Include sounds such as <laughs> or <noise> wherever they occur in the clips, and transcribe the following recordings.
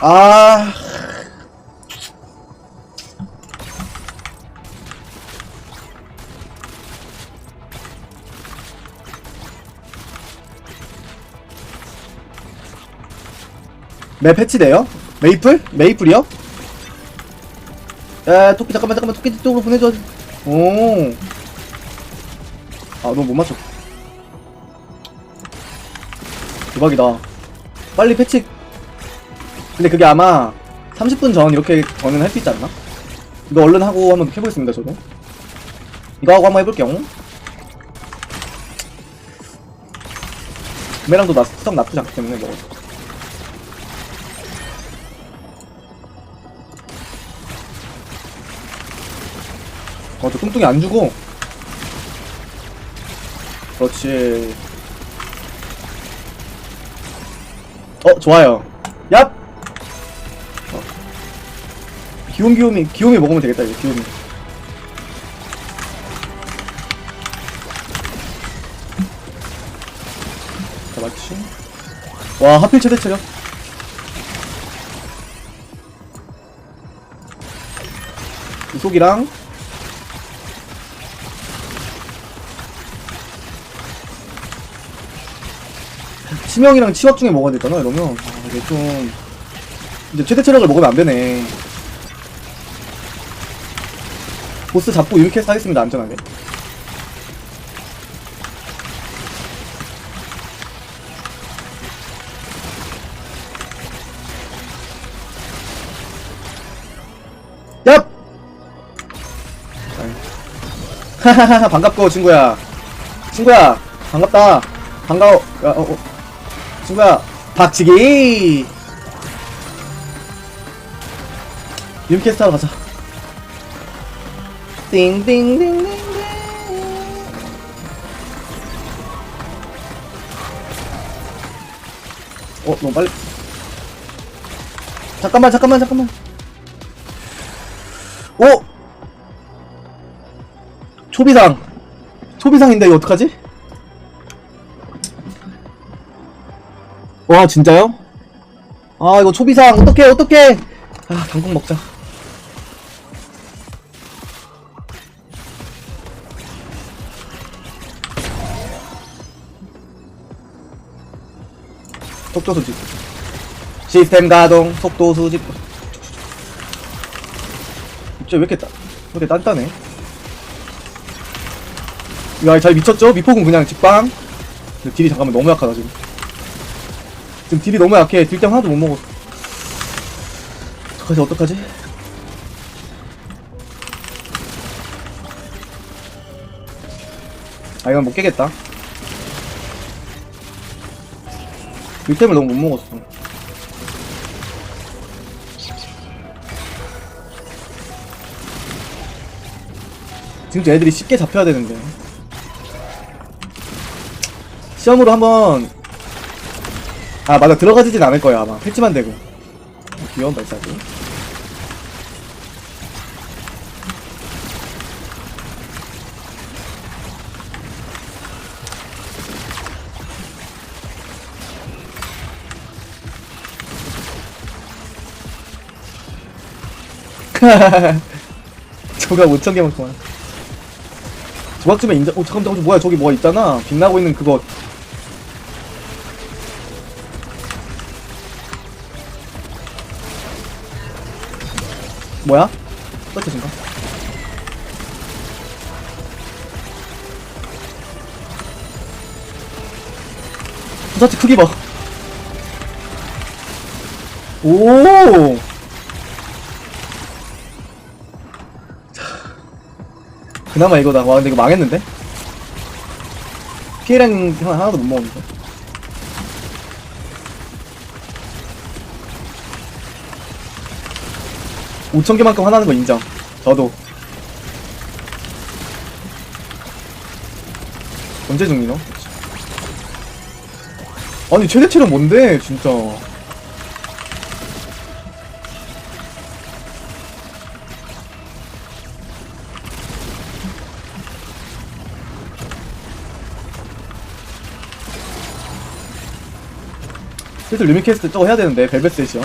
아. 맵 해치돼요? 메이플? 메이플이요? 야, 토끼 잠깐만 잠깐만 토끼 쪽으로 보내줘. 오. 아, 너무 못 맞췄. 대박이다. 빨리 패치. 근데 그게 아마 30분 전 이렇게 저는 할 수 있지 않나? 이거 얼른 하고 한번 해보겠습니다, 저도. 이거 하고 한번 해볼게요. 구매랑도 나, 썩 나쁘지 않기 때문에 뭐. 어, 저 뚱뚱이 안 주고. 그렇지. 어, 좋아요. 얍! 귀요미, 귀요미, 귀요미 먹으면 되겠다, 이거, 귀요미. 자, 맞지? 와, 하필 최대 체력. 이속이랑 치명이랑 치확 중에 먹어야 되잖아 이러면 아, 이게 좀 이제 최대 체력을 먹으면 안 되네 보스 잡고 유니캐스 하겠습니다 안전하게. 얍! 하하하 반갑고 친구야. 친구야 반갑다. 반가워. 야, 어, 어. 친구야 박치기! 유니캐스트 하러 가자 띵띵띵띵띵 어 너무 빨리. 잠깐만 잠깐만 잠깐만. 오 초비상. 초비상인데 이거 어떡하지? 와 진짜요? 아 이거 초비상. 어떡해 어떡해. 아 당국 먹자 속도 수집 시스템 가동 속도 수집 진짜 왜 이렇게 따, 왜 이렇게 단단해 야 잘 미쳤죠? 미포군 그냥 직방 근데 딜이 잠깐만 너무 약하다 지금 지금 딜이 너무 약해. 딜템 하나도 못 먹어. 어떡하지, 어떡하지? 아, 이건 못 깨겠다. 딜템을 너무 못 먹었어. 지금 저 애들이 쉽게 잡혀야 되는데. 시험으로 한번 아 맞아 들어가지진 않을 거야 아마 패치만 되고 귀여운 발사기 조각 5천개만큼만 조각 주면 인정 어 잠깐만 잠깐만 뭐야 저기 뭐가 있잖아 빛나고 있는 그거 뭐야? 떨쳐진가? 부사치 크기 봐. 오! 그나마 이거다. 와, 근데 이거 망했는데? 피해량 하나도 못 먹었는데. 오천 개만큼 하나는 거 인정. 저도. 언제 중이노? 아니 최대치는 뭔데 진짜. 슬슬 루미캐스트 저거 해야 되는데 벨벳 세션.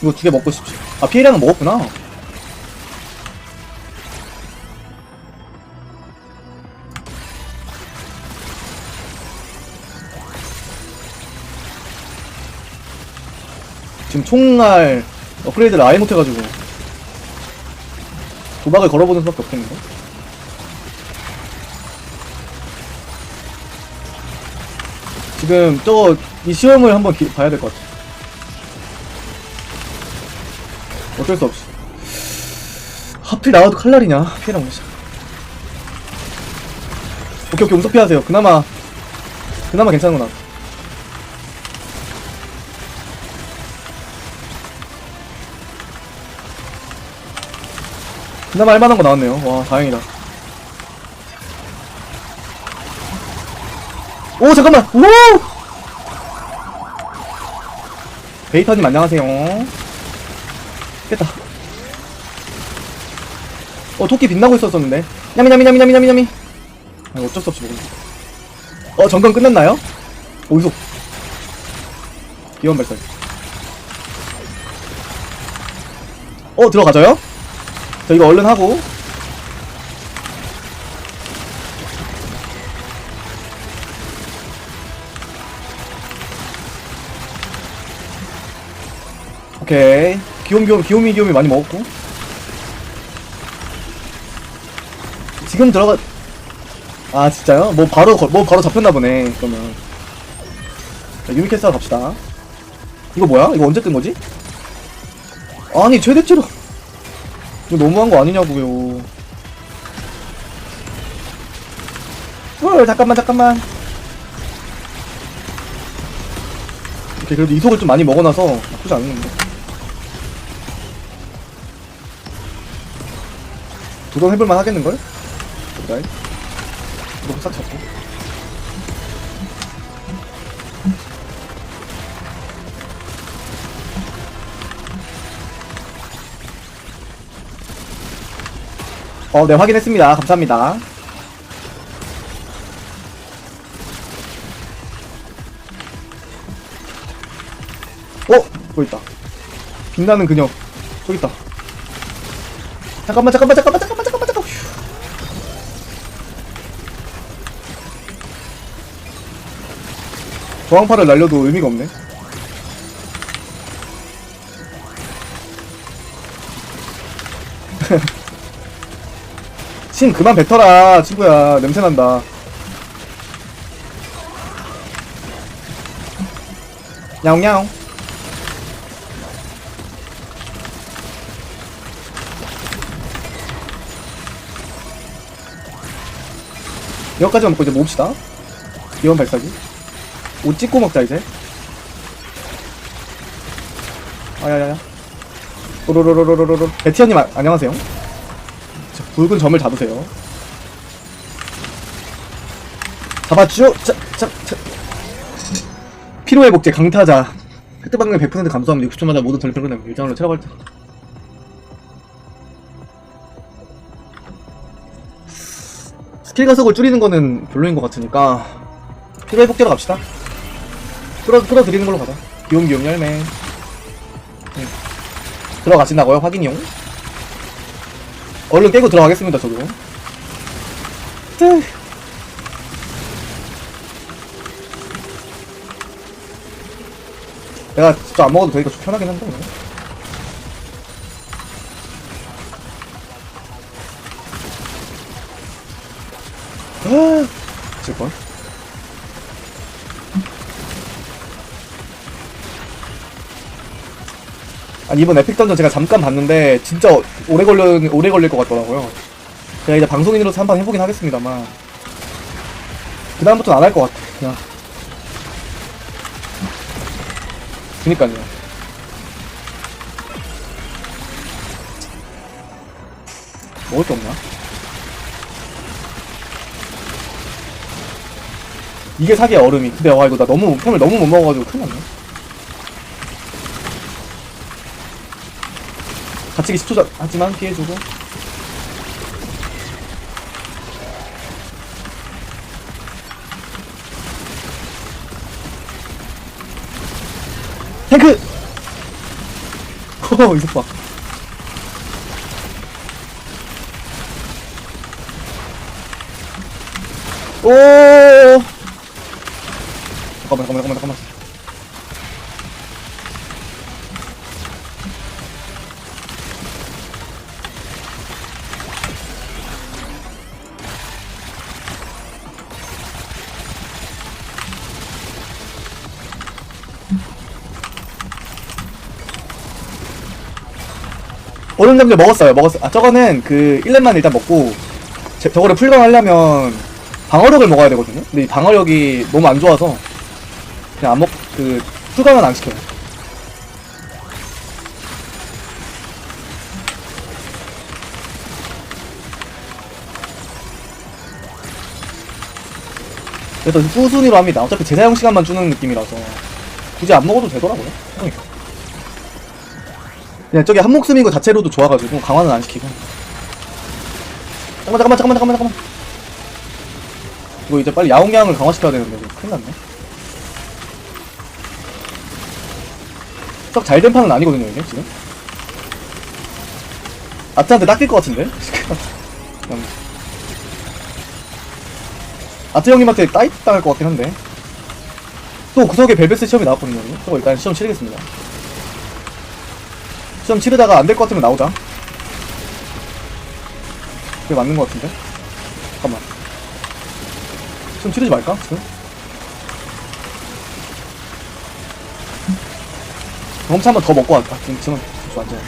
이거 두 개 먹고 싶지. 아 피해량은 먹었구나. 지금 총알 업그레이드를 아예 못해가지고 도박을 걸어보는 수밖에 없겠는데? 지금 저거 이 시험을 한번 기- 봐야 될 것 같아. 어쩔 수 없이. 하필 나와도 칼날이냐? 피해라 보자. 오케이 오케이 음속 피하세요. 그나마 그나마 괜찮구나. 그나마 할만한 거 나왔네요. 와 다행이다. 오 잠깐만. 오. 베이터님 안녕하세요. 깼다. 어 토끼 빛나고 있었었는데. 냠이냠이냠이냠이냠이. 아, 어쩔 수 없이 먹는. 어 점검 끝났나요? 어디서? 기원 발사. 어 들어가져요? 저 이거 얼른 하고. 오케이. 귀요미, 귀요미, 귀요미, 많이 먹었고. 지금 들어가, 아, 진짜요? 뭐 바로, 거- 뭐 바로 잡혔나 보네, 그러면. 자, 유미캐스터 갑시다. 이거 뭐야? 이거 언제 뜬 거지? 아니, 최대치로. 이거 너무한 거 아니냐고요. 헐, 잠깐만, 잠깐만. 오케이, 그래도 이속을 좀 많이 먹어놔서 나쁘지 않은 건데. 도전해볼만 하겠는걸? 그래. 이거 싹 잡고. 어, 네, 확인했습니다. 감사합니다. 어? 거기 있다. 빛나는 그녀. 저기 있다. 잠깐만, 잠깐만, 잠깐만, 잠깐만. 저항파를 날려도 의미가 없네. <laughs> 신 그만 뱉어라 친구야. 냄새난다. 야옹야옹 이거까지만 먹고 이제 몹시다. 기원 발사기 옷 찍고 먹자 이제 아야야야 로로로로로로로 베티언님 아, 안녕하세요 자, 붉은 점을 잡으세요. 잡았죠? 자, 자, 자. 피로회복제 강타자. 획득 방면 100% 감소합니다. 60초마다 모든 덜 변경됩니다. 일장으로 체력할 때. 스킬 가속을 줄이는 거는 별로인 것 같으니까 피로회복제로 갑시다. 끌어, 끌어드리는 걸로 가자. 귀용 귀용 열매. 응. 들어가신다고요? 확인용. 얼른 깨고 들어가겠습니다, 저도. 쯔. 내가 진짜 안 먹어도 되니까 좀 편하긴 한데. 아, 질걸? 아니 이번 에픽 던전 제가 잠깐 봤는데 진짜 오래 걸려 오래 걸릴 것 같더라고요. 제가 이제 방송인으로서 한번 해보긴 하겠습니다만 그 다음부터는 안 할 것 같아. 그냥. 그니까요. 먹을 게 없나? 이게 사기야 얼음이. 근데 와 이거 나 너무 템을 너무 못 먹어가지고 큰일 났네. 갇히기 10초 전 하지만 피해주고. 탱크! <laughs> 오 이속 봐. 오! 잠깐만 잠깐만 잠깐만 잠깐만 얼음 잠재 먹었어요. 먹었어요 아 저거는 그 1렙만 일단 먹고 제- 저거를 풀강하려면 방어력을 먹어야 되거든요. 근데 이 방어력이 너무 안 좋아서 그냥 안 먹, 그, 풀강은 안 시켜요. 그래서 후순위로 합니다. 어차피 제사용 시간만 주는 느낌이라서 굳이 안 먹어도 되더라고요. 그러니까. 그냥 저기 한 목숨인 거 자체로도 좋아가지고 강화는 안 시키고. 잠깐만 잠깐만 잠깐만 잠깐만 이거 이제 빨리 야옹야옹을 강화시켜야 되는데 이거 큰일 났네. 썩 잘 된 판은 아니거든요 이게 지금. 아트한테 낚일 것 같은데? 그냥 <laughs> 아트 형님한테 따입 당할 것 같긴 한데. 또 구석에 벨벳스 시험이 나왔거든요. 저거 일단 시험 치르겠습니다 시험 치르다가 안 될 것 같으면 나오자. 그게 맞는 것 같은데? 잠깐만. 시험 치르지 말까? 지금? 경험치 한번 더 먹고 갈까? 지금, 지금, 지금 완전.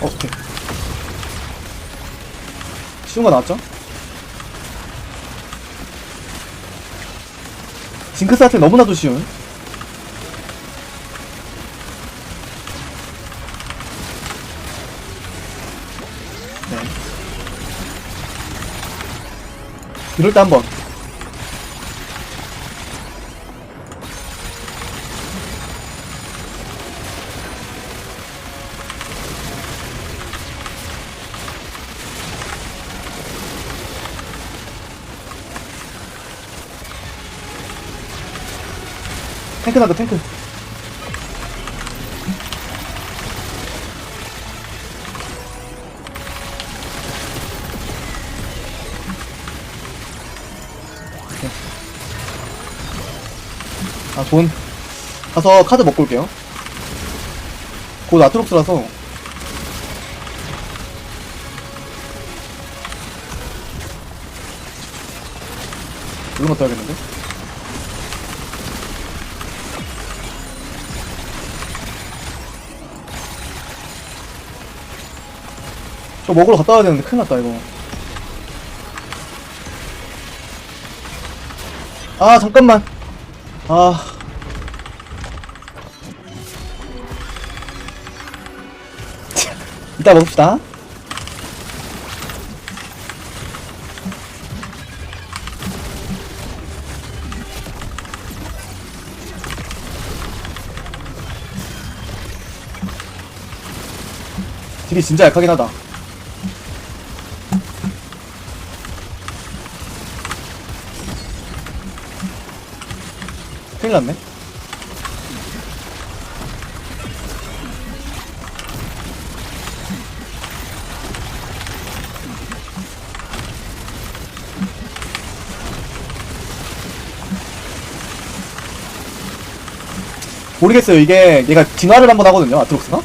어, 오케이. 쉬운 거 나왔죠? 징크스한테 너무나도 쉬운. 이럴 때 한번. 탱크 나도 탱크 돈. 가서 카드 먹고 올게요. 곧 아트록스라서. 이런 거 떠야겠는데? 저 먹으러 갔다 와야 되는데 큰일 났다, 이거. 아, 잠깐만. 아. 이따 먹읍시다. 딜이 진짜 약하긴 하다. 큰일 났네. 모르겠어요. 이게 얘가 진화를 한번 하거든요. 아트록스가.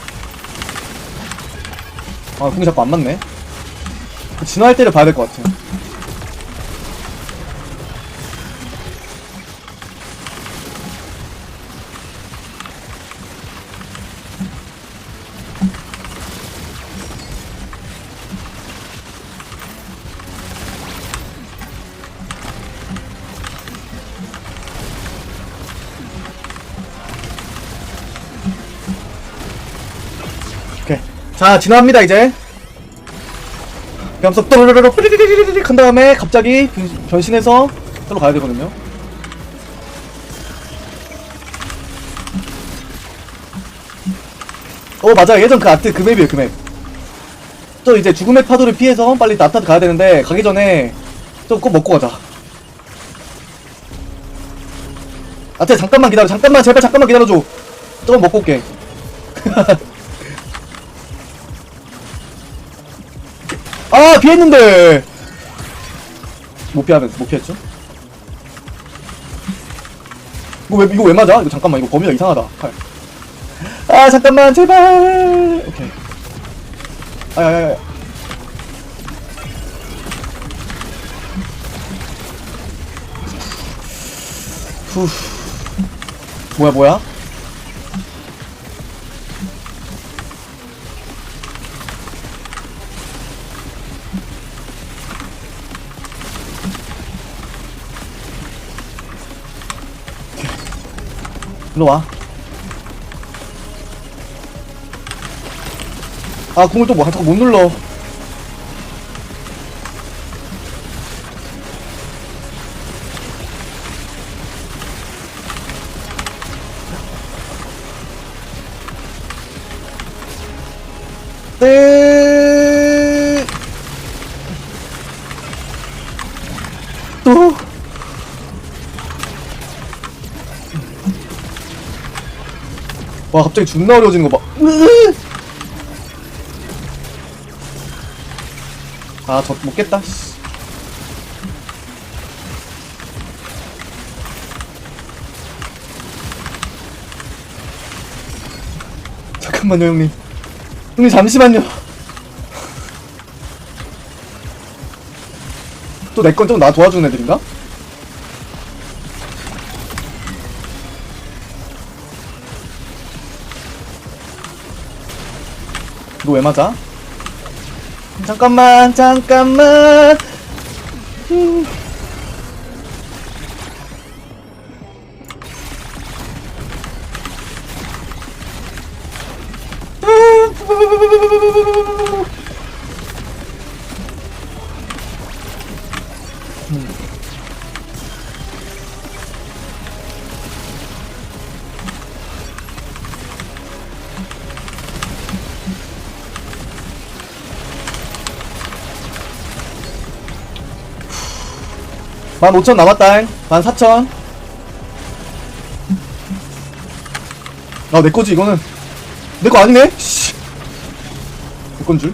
아, 공이 자꾸 안 맞네. 그 진화할 때를 봐야 될 것 같아요. 자, 진화합니다, 이제. 그러면서 또르르르 뿌리리리리릭 한 다음에 갑자기 변- 변신해서 저로 가야 되거든요. 어, 맞아요. 예전 그 아트 그 맵이에요, 그 맵. 저 이제 죽음의 파도를 피해서 빨리 나타드 가야 되는데, 가기 전에 좀 꼭 먹고 가자. 아트 잠깐만 기다려, 잠깐만, 제발 잠깐만 기다려줘. 조금 먹고 올게. <laughs> 아 피했는데 못 피하면서 못 피했죠? 이거 왜 이거 왜 맞아? 이거 잠깐만 이거 범위가 이상하다. 칼. 아 잠깐만 제발. 오케이. 아야야야. 후. 뭐야 뭐야? 일로 와. 아, 공을 또 뭐, 자꾸 못 눌러. 와 갑자기 존나 어려워지는 거 봐. 아, 저못 깼다. 씨. 잠깐만요, 형님. 형님 잠시만요. 또 내 건 좀 나 도와주는 애들인가? 이거 왜 맞아? 잠깐만, 잠깐만. 음. 만 오천 남았다. 만 사천. 아, 내 거지, 이거는. 내거 아니네? 씨. 내건 줄.